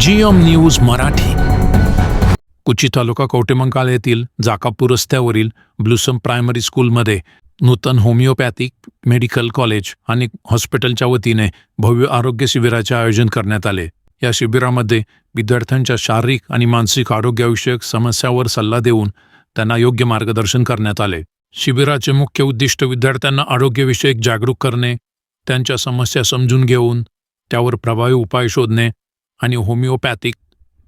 GM news Marathi. कुची तालुका कवटेमंकाळ येथील जाकापूर रस्त्यावरील ब्लुसम primary स्कूलमध्ये नूतन होमिओपॅथिक मेडिकल कॉलेज आणि हॉस्पिटलच्या वतीने भव्य आरोग्य शिबिराचे आयोजन करण्यात आले. या शिबिरामध्ये विद्यार्थ्यांच्या शारीरिक आणि मानसिक आरोग्याविषयक समस्यावर सल्ला देऊन त्यांना योग्य मार्गदर्शन करण्यात आले. शिबिराचे मुख्य उद्दिष्ट विद्यार्थ्यांना आरोग्यविषयक जागरूक करणे त्यांच्या समस्या समजून घेऊन त्यावर प्रभावी उपाय शोधणे आणि होमिओपॅथिक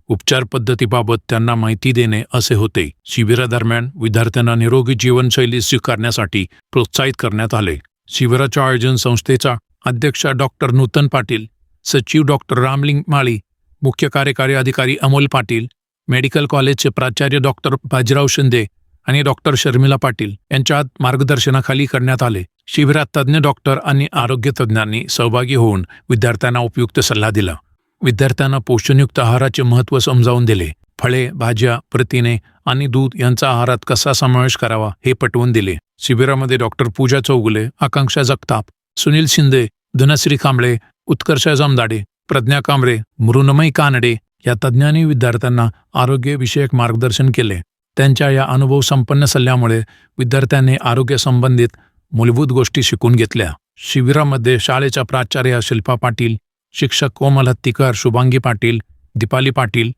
उपचार पद्धतीबाबत त्यांना माहिती देणे असे होते. शिबिरादरम्यान विद्यार्थ्यांना निरोगी जीवनशैली स्वीकारण्यासाठी प्रोत्साहित करण्यात आले. शिबिराच्या आयोजन संस्थेचा अध्यक्ष डॉक्टर नूतन पाटील सचिव डॉक्टर रामलिंग माळी मुख्य कार्यकारी अधिकारी अमोल पाटील मेडिकल कॉलेजचे प्राचार्य डॉक्टर बाजीराव शिंदे आणि डॉक्टर शर्मिला पाटील यांच्या मार्गदर्शनाखाली करण्यात आले. शिबिरात तज्ज्ञ डॉक्टर आणि आरोग्य तज्ज्ञांनी सहभागी होऊन विद्यार्थ्यांना उपयुक्त सल्ला दिला. विद्यार्थ्यांना पोषणयुक्त आहाराचे महत्त्व समजावून दिले. फळे भाज्या प्रथिने आणि दूध यांचा आहारात कसा समावेश करावा हे पटवून दिले. शिबिरामध्ये डॉक्टर पूजा चौगुले आकांक्षा जगताप सुनील शिंदे धनश्री कांबळे उत्कर्ष जमदाडे प्रज्ञा कांबळे मृणमयी कानडे या तज्ज्ञांनी विद्यार्थ्यांना आरोग्यविषयक मार्गदर्शन केले. त्यांच्या या अनुभव संपन्न सल्ल्यामुळे विद्यार्थ्यांनी आरोग्यसंबंधित मूलभूत गोष्टी शिकून घेतल्या. शिबिरामध्ये शाळेच्या प्राचार्य शिल्पा पाटील शिक्षक कोमल हत्तीकर शुभांगी पाटील दीपाली पाटील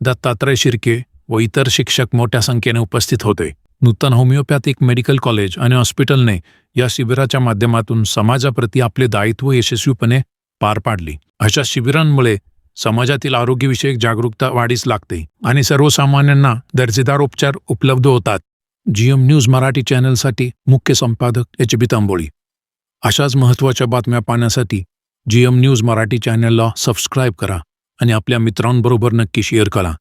दत्तात्रय शिर्के व इतर शिक्षक मोठ्या संख्येने उपस्थित होते. नूतन होमिओपॅथिक मेडिकल कॉलेज आणि हॉस्पिटलने या शिबिराच्या माध्यमातून समाजाप्रती आपले दायित्व यशस्वीपणे पार पाडली. अशा शिबिरांमुळे समाजातील आरोग्यविषयक जागरूकता वाढीस लागते आणि सर्वसामान्यांना दर्जेदार उपचार उपलब्ध होतात. जीएम न्यूज मराठी चॅनलसाठी मुख्य संपादक एच बी तांबोळी. अशाच महत्त्वाच्या बातम्या पाहण्यासाठी जी एम न्यूज मराठी चॅनलला सबस्क्राईब करा आणि आपल्या मित्रांबरोबर नक्की शेअर करा.